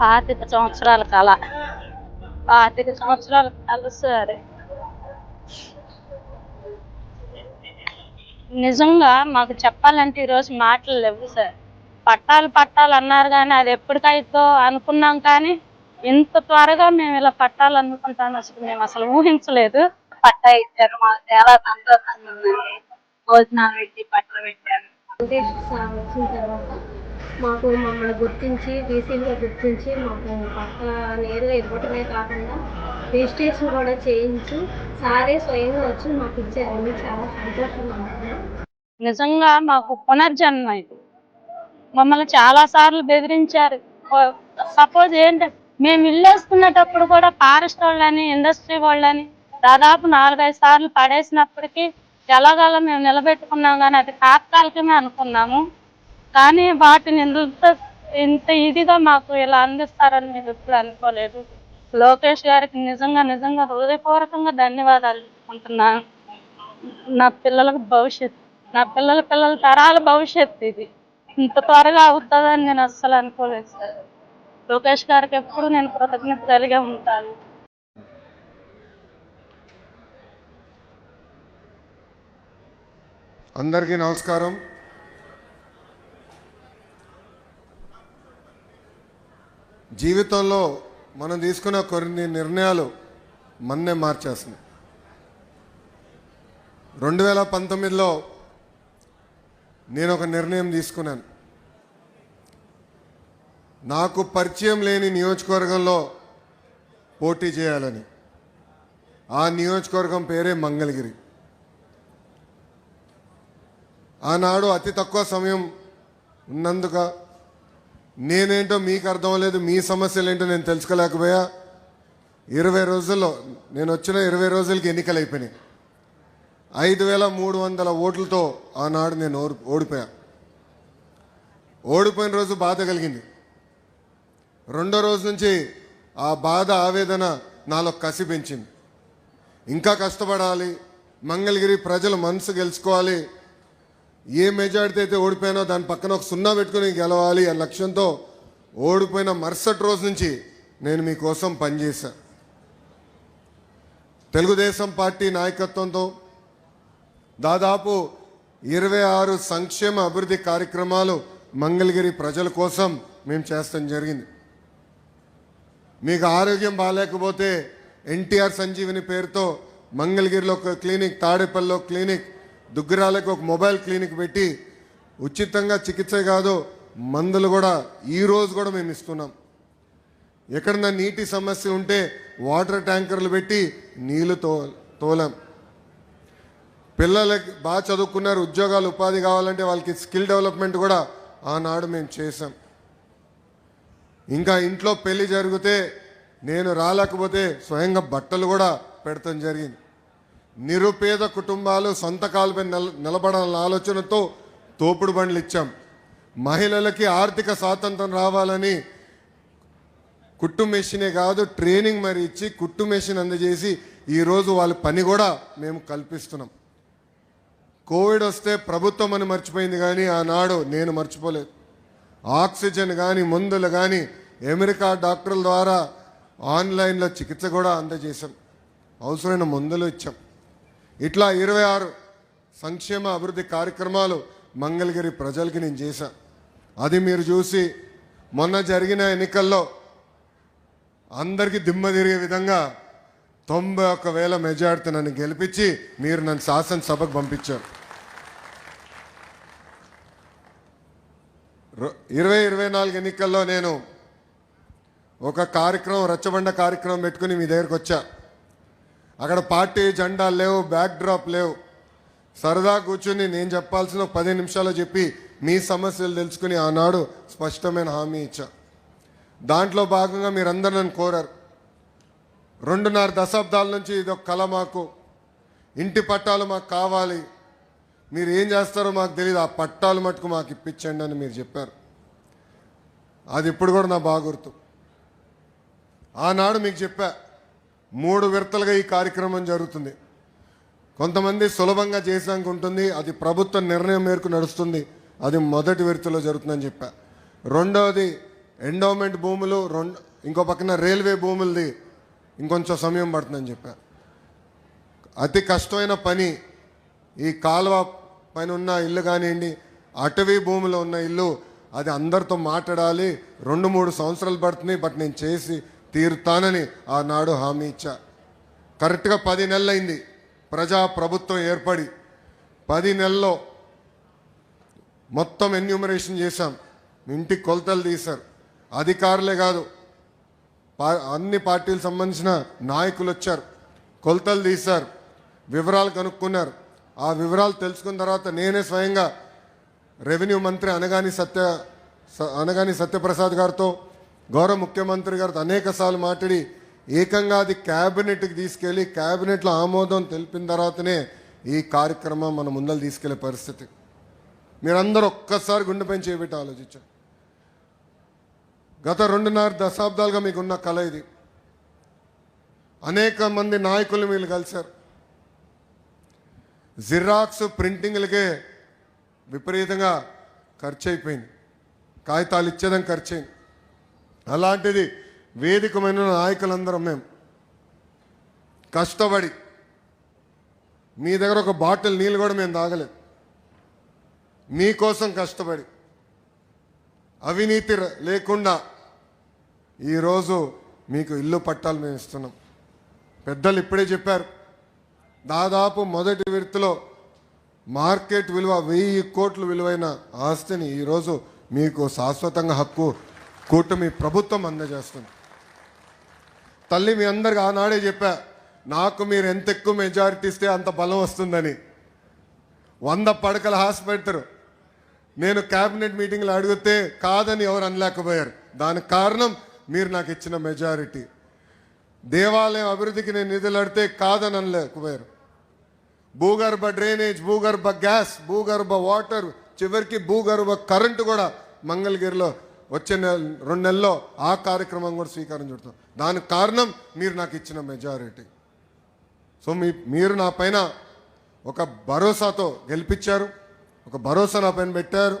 పాతిక సంవత్సరాల కళ. పాతిక సంవత్సరాల కళ సార్. నిజంగా మాకు చెప్పాలంటే ఈరోజు మాటలు లేవు సార్. పట్టాలు పట్టాలు అన్నారు కానీ అది ఎప్పటికైతో అనుకున్నాం కానీ ఇంత త్వరగా మేము ఇలా పట్టాలు అనుకుంటాను అసలు మేము అసలు ఊహించలేదు. పట్టా ఇచ్చారు మాకు చాలా సంతోషంగా ఉందండి భోజనాలు పెట్టి పట్టలు పెట్టారు. మాకు మమ్మల్ని గుర్తించి బీసీలుగా గుర్తించి మాకు పక్క నేరుగా ఇవ్వటమే కాకుండా రిజిస్ట్రేషన్ కూడా చేయించి సారే స్వయంగా వచ్చి మాకు ఇచ్చారండి చాలా సంతోషంగా నిజంగా మాకు పునర్జన్మ ఇది. మమ్మల్ని చాలా సార్లు బెదిరించారు. సపోజ్ ఏంటంటే మేము ఇల్లు వేసుకునేటప్పుడు కూడా ఫారెస్ట్ వాళ్ళని ఇండస్ట్రీ వాళ్ళని దాదాపు నాలుగైదు సార్లు పడేసినప్పటికీ ఎలాగలా మేము నిలబెట్టుకున్నాం కానీ అది తాత్కాలికమే అనుకున్నాము. కానీ వాటిని ఇంత ఇంత ఇదిగా మాకు ఇలా అందిస్తారని మేము ఎప్పుడు అనుకోలేదు. లోకేష్ గారికి నిజంగా నిజంగా హృదయపూర్వకంగా ధన్యవాదాలు అనుకుంటున్నాను నా పిల్లలకు భవిష్యత్తు నా పిల్లల పిల్లల తరాల భవిష్యత్తు ఇది. ఇంత త్వరగా అవుతుందని నేను అస్సలు అనుకోలేదు సార్. లోకేష్ గారికి ఎప్పుడు నేను కృతజ్ఞత కలిగే ఉంటాను. అందరికీ నమస్కారం. జీవితంలో మనం తీసుకున్న కొన్ని నిర్ణయాలు మన్నే మార్చేస్తున్నాయి. రెండు వేల పంతొమ్మిదిలో నేను ఒక నిర్ణయం తీసుకున్నాను. నాకు పరిచయం లేని నియోజకవర్గంలో పోటీ చేయాలని. ఆ నియోజకవర్గం పేరే మంగళగిరి. ఆనాడు అతి తక్కువ సమయం ఉన్నందుక నేనేంటో మీకు అర్థం లేదు మీ సమస్యలు ఏంటో నేను తెలుసుకోలేకపోయా. ఇరవై రోజుల్లో నేను వచ్చిన ఇరవై రోజులకి ఎన్నికలు అయిపోయినాయి. ఐదు వేల మూడు వందల ఓట్లతో ఆనాడు నేను ఓడి ఓడిపోయా. ఓడిపోయిన రోజు బాధ కలిగింది. రెండో రోజు నుంచి ఆ బాధ ఆవేదన నాలో కసి పెంచింది. ఇంకా కష్టపడాలి మంగళగిరి ప్రజల మనసు గెలుచుకోవాలి ఏ మెజార్టీ అయితే ఓడిపోయినో దాని పక్కన ఒక సున్నా పెట్టుకుని గెలవాలి అనే లక్ష్యంతో ఓడిపోయిన మరుసటి రోజు నుంచి నేను మీకోసం పనిచేశా. తెలుగుదేశం పార్టీ నాయకత్వంతో దాదాపు ఇరవై ఆరు సంక్షేమ అభివృద్ధి కార్యక్రమాలు మంగళగిరి ప్రజల కోసం మేము చేస్తాం జరిగింది. మీకు ఆరోగ్యం బాగాలేకపోతే ఎన్టీఆర్ సంజీవిని పేరుతో మంగళగిరిలో ఒక క్లినిక్ తాడేపల్లిలో క్లినిక్ దుగ్గిరాలకు ఒక మొబైల్ క్లినిక్ పెట్టి ఉచితంగా చికిత్స కాదు మందులు కూడా ఈ రోజు కూడా మేము ఇస్తున్నాం. ఎక్కడన్నా నీటి సమస్య ఉంటే వాటర్ ట్యాంకర్లు పెట్టి నీళ్ళు తో తోలాం. పిల్లలకి బాగా చదువుకున్నారు ఉద్యోగాలు ఉపాధి కావాలంటే వాళ్ళకి స్కిల్ డెవలప్మెంట్ కూడా ఆనాడు మేము చేసాం ఇంకా ఇంట్లో పెళ్ళి జరిగితే నేను రాలేకపోతే స్వయంగా బట్టలు కూడా పెడతాం జరిగింది. నిరుపేద కుటుంబాలు సొంత కాలుపై నిల నిలబడాలన్న ఆలోచనతో తోపుడు బండ్లు ఇచ్చాం. మహిళలకి ఆర్థిక స్వాతంత్రం రావాలని కుట్టు మెషినే కాదు ట్రైనింగ్ మరి ఇచ్చి కుట్టు మెషిన్ అందజేసి ఈరోజు వాళ్ళ పని కూడా మేము కల్పిస్తున్నాం. కోవిడ్ వస్తే ప్రభుత్వం అని మర్చిపోయింది కానీ ఆనాడు నేను మర్చిపోలేదు. ఆక్సిజన్ కానీ మందులు కానీ అమెరికా డాక్టర్ల ద్వారా ఆన్లైన్లో చికిత్స కూడా అందజేశాం. అవసరమైన మందులు ఇచ్చాం. ఇట్లా ఇరవై ఆరు సంక్షేమ అభివృద్ధి కార్యక్రమాలు మంగళగిరి ప్రజలకి నేను చేశాను అది మీరు చూసి మొన్న జరిగిన ఎన్నికల్లో అందరికీ దిమ్మ తిరిగే విధంగా తొంభై ఒక్క వేల మెజార్టీ నన్ను గెలిపించి మీరు నన్ను శాసనసభకు పంపించారు. ఇరవై ఇరవై నాలుగు ఎన్నికల్లో నేను ఒక కార్యక్రమం రచ్చబండ కార్యక్రమం పెట్టుకుని మీ దగ్గరకు వచ్చా. అక్కడ పార్టీ జెండాలు లేవు బ్యాక్ డ్రాప్ లేవు. సరదా కూర్చుని నేను చెప్పాల్సిన పది నిమిషాలు చెప్పి మీ సమస్యలు తెలుసుకుని ఆనాడు స్పష్టమైన హామీ ఇచ్చా. దాంట్లో భాగంగా మీరందరూ నన్ను కోరారు. రెండున్నర దశాబ్దాల నుంచి ఇది ఒక కళ మాకు. ఇంటి పట్టాలు మాకు కావాలి. మీరు ఏం చేస్తారో మాకు తెలియదు ఆ పట్టాలు మటుకు మాకు ఇప్పించండి అని మీరు చెప్పారు. అది ఇప్పుడు కూడా నా బాగుర్తు ఆనాడు మీకు చెప్పా. మూడు విడతలుగా ఈ కార్యక్రమం జరుగుతుంది. కొంతమంది సులభంగా చేసాక ఉంటుంది అది ప్రభుత్వ నిర్ణయం మేరకు నడుస్తుంది అది మొదటి విడతలో జరుగుతుందని చెప్పా. రెండవది ఎండోమెంట్ భూములు రెండు ఇంకో పక్కన రైల్వే భూములది ఇంకొంచెం సమయం పడుతుందని చెప్పా. అతి కష్టమైన పని ఈ కాలువ పైన ఉన్న ఇల్లు కానివ్వండి అటవీ భూమిలో ఉన్న ఇల్లు అది అందరితో మాట్లాడాలి రెండు మూడు సంవత్సరాలు పడుతుంది బట్ నేను చేసి తీరుతానని ఆనాడు హామీ ఇచ్చా. కరెక్ట్గా పది నెలలైంది. ప్రజా ప్రభుత్వం ఏర్పడి పది నెలల్లో మొత్తం ఎన్యూమరేషన్ చేశాం. ఇంటికి కొలతలు తీశారు. అధికారులే కాదు పా- అన్ని పార్టీలకు సంబంధించిన నాయకులు వచ్చారు. కొలతలు తీశారు. వివరాలు కనుక్కున్నారు. ఆ వివరాలు తెలుసుకున్న తర్వాత నేనే స్వయంగా రెవెన్యూ మంత్రి అనగాని సత్య స- అనగాని సత్యప్రసాద్ గారితో గౌరవ ముఖ్యమంత్రి గారితో అనేక సార్లు మాట్లాడి ఏకంగా అది క్యాబినెట్కి తీసుకెళ్ళి క్యాబినెట్లో ఆమోదం తెలిపిన తర్వాతనే ఈ కార్యక్రమం మన ముందలు తీసుకెళ్ళే పరిస్థితి. మీరందరూ ఒక్కసారి గుండెపైన చేపెట్టి ఆలోచించారు గత రెండున్నర దశాబ్దాలుగా మీకున్న కళ ఇది. అనేక మంది నాయకులు మీరు కలిశారు. జిరాక్స్ ప్రింటింగ్లకే విపరీతంగా ఖర్చు అయిపోయింది కాగితాలు ఇచ్చేదాం ఖర్చు అయింది అలాంటిది వేదికమైన నాయకులందరం మేము కష్టపడి మీ దగ్గర ఒక బాటిల్ నీళ్ళు కూడా మేము తాగలేదు మీకోసం కష్టపడి అవినీతి లేకుండా ఈరోజు మీకు ఇల్లు పట్టాలు మేము ఇస్తున్నాం. పెద్దలు ఇప్పుడే చెప్పారు దాదాపు మొదటి విడతలో మార్కెట్ విలువ వెయ్యి కోట్లు విలువైన ఆస్తిని ఈరోజు మీకు శాశ్వతంగా హక్కు కూటమి ప్రభుత్వం అందజేస్తుంది. తల్లి మీ అందరికి ఆనాడే చెప్పా నాకు మీరు ఎంత ఎక్కువ మెజారిటీ ఇస్తే అంత బలం వస్తుందని. వంద పడకల పెడతారు. నేను క్యాబినెట్ మీటింగ్లో అడిగితే కాదని ఎవరు అనలేకపోయారు. దానికి కారణం మీరు నాకు ఇచ్చిన మెజారిటీ దేవాలయం అభివృద్ధికి నేను నిధులు అడితే కాదని అనలేకపోయారు. భూగర్భ డ్రైనేజ్ భూగర్భ గ్యాస్ భూగర్భ వాటర్ చివరికి భూగర్భ కరెంటు కూడా మంగళగిరిలో వచ్చే నెల రెండు నెలల్లో ఆ కార్యక్రమం కూడా స్వీకారం చుడతాం దానికి కారణం మీరు నాకు ఇచ్చిన మెజారిటీ సో మీ మీరు నా పైన ఒక భరోసాతో గెలిపించారు ఒక భరోసా నా పైన పెట్టారు.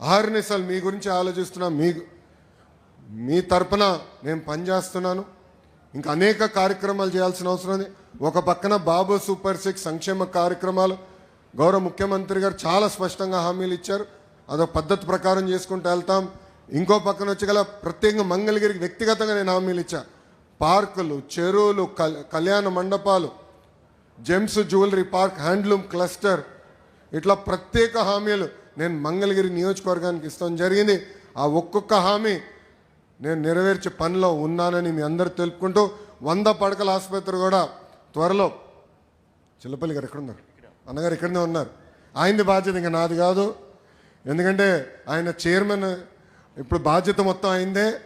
ఆహర్నిశలు మీ గురించి ఆలోచిస్తున్నా మీ మీ తరపున నేను పనిచేస్తున్నాను ఇంకా అనేక కార్యక్రమాలు చేయాల్సిన అవసరం ఉంది. ఒక పక్కన బాబు సూపర్ సిక్స్ సంక్షేమ కార్యక్రమాలు గౌరవ ముఖ్యమంత్రి గారు చాలా స్పష్టంగా హామీలు ఇచ్చారు. అదొక పద్ధతి ప్రకారం చేసుకుంటూ వెళ్తాం. ఇంకో పక్కన వచ్చి గల ప్రత్యేకంగా మంగళగిరికి వ్యక్తిగతంగా నేను హామీలు ఇచ్చా. పార్కులు చెరువులు కల్- కళ్యాణ మండపాలు gems jewellery park handloom cluster ఇట్లా ప్రత్యేక హామీలు నేను మంగళగిరి నియోజకవర్గానికి ఇస్తాం. జరిగింది. ఆ ఒక్కొక్క హామీ నేను నెరవేర్చే పనిలో ఉన్నానని మీ అందరు తెలుపుకుంటూ వంద పడకల ఆసుపత్రి కూడా త్వరలో చిల్లపల్లి గారు ఎక్కడ ఉన్నారు? అన్నగారు ఇక్కడనే ఉన్నారు. ఆయనది బాధ్యత ఇంకా నాది కాదు. ఎందుకంటే ఆయన చైర్మన్ ఇప్పుడు బాధ్యత మొత్తం అయిందే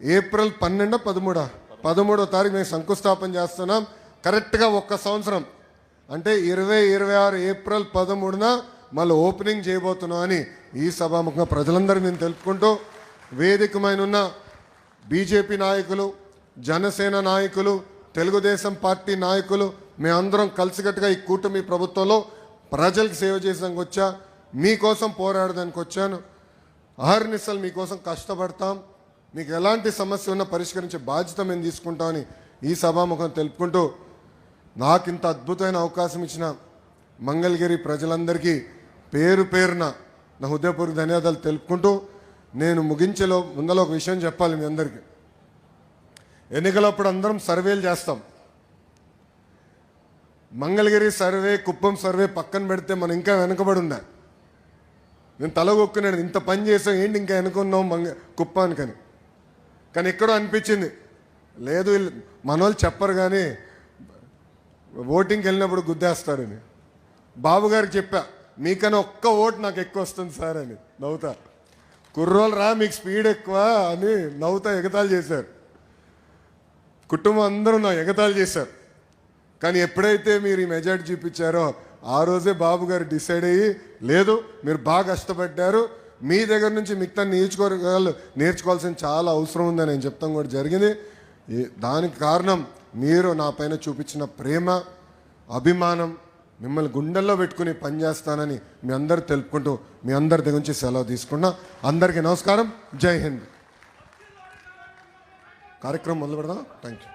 ఏప్రిల్ పన్నెండు పదమూడా. పదమూడో తారీఖు మేము శంకుస్థాపన చేస్తున్నాం. కరెక్ట్గా ఒక్క సంవత్సరం. అంటే ఇరవై ఇరవై ఆరు ఏప్రిల్ పదమూడున మళ్ళీ ఓపెనింగ్ చేయబోతున్నాం అని ఈ సభాముఖంగా ప్రజలందరూ నేను తెలుపుకుంటూ వేదికమైన ఉన్న బీజేపీ నాయకులు జనసేన నాయకులు తెలుగుదేశం పార్టీ నాయకులు మేమందరం కలిసికట్టుగా ఈ కూటమి ప్రభుత్వంలో ప్రజలకు సేవ చేసడానికి వచ్చా. మీకోసం పోరాడడానికి వచ్చాను. అహర్నిశలు మీకోసం కష్టపడతాం. మీకు ఎలాంటి సమస్య ఉన్నా పరిష్కరించే బాధ్యత మేము తీసుకుంటామని ఈ సభాముఖం తెలుపుకుంటూ నాకు ఇంత అద్భుతమైన అవకాశం ఇచ్చిన మంగళగిరి ప్రజలందరికీ పేరు పేరున నా హృదయపూర్వక ధన్యవాదాలు తెలుపుకుంటూ నేను ముగించేలో ముందర ఒక విషయం చెప్పాలి మీ అందరికీ. ఎన్నికలప్పుడు అందరం సర్వేలు చేస్తాం. మంగళగిరి సర్వే కుప్పం సర్వే పక్కన పెడితే మనం ఇంకా వెనకబడి ఉన్నాయి. నేను తలగొక్కున్నాను ఇంత పని చేసాం ఏంటి ఇంకా అనుకున్నాం మంగ కుప్పానికని. కానీ ఎక్కడో అనిపించింది లేదు మనోళ్ళు మన చెప్పరు కానీ ఓటింగ్కి వెళ్ళినప్పుడు గుద్దేస్తారని బాబు గారికి చెప్పా మీకన్నా ఒక్క ఓటు నాకు ఎక్కువ వస్తుంది సార్ అని నవ్వుతా. కుర్రోలు రా మీకు స్పీడ్ ఎక్కువ అని నవ్వుతా ఎగతాళి చేశారు. కుటుంబం అందరూ నా ఎగతాళి చేశారు. కానీ ఎప్పుడైతే మీరు ఈ మెజార్టీ చూపించారో ఆ రోజే బాబు గారు డిసైడ్ అయ్యి లేదు మీరు బాగా కష్టపడ్డారు మీ దగ్గర నుంచి మిగతా నియోజకవర్గాలు నేర్చుకోవాల్సిన చాలా అవసరం ఉందని నేను చెప్తాం కూడా జరిగింది. దానికి కారణం మీరు నా పైన చూపించిన ప్రేమ అభిమానం మిమ్మల్ని గుండెల్లో పెట్టుకుని పనిచేస్తానని మీ అందరు తెలుపుకుంటూ మీ అందరి దగ్గర నుంచి సెలవు తీసుకున్నా. అందరికీ నమస్కారం. జై హింద్. కార్యక్రమం మొదలు పెడదాం థ్యాంక్ యూ